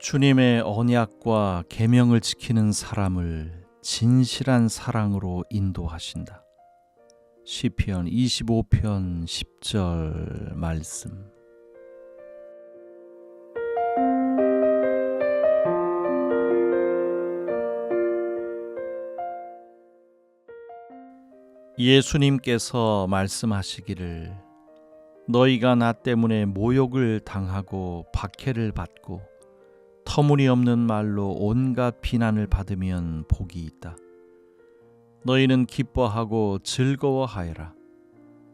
주님의 언약과 계명을 지키는 사람을 진실한 사랑으로 인도하신다. 시편 25편 10절 말씀. 예수님께서 말씀하시기를 너희가 나 때문에 모욕을 당하고 박해를 받고 터무니없는 말로 온갖 비난을 받으면 복이 있다. 너희는 기뻐하고 즐거워하여라.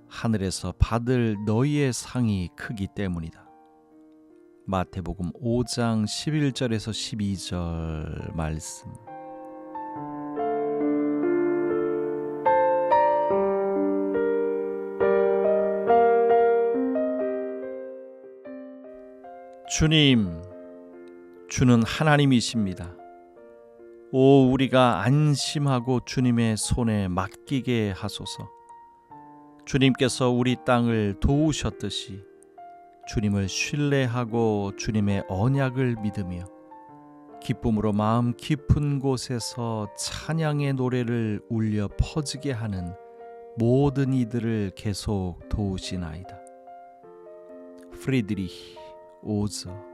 하늘에서 받을 너희의 상이 크기 때문이다. 마태복음 5장 11절에서 12절 말씀. 주님, 주는 하나님이십니다. 오, 우리가 안심하고 주님의 손에 맡기게 하소서. 주님께서 우리 땅을 도우셨듯이 주님을 신뢰하고 주님의 언약을 믿으며 기쁨으로 마음 깊은 곳에서 찬양의 노래를 울려 퍼지게 하는 모든 이들을 계속 도우시나이다. 프리드리히 오저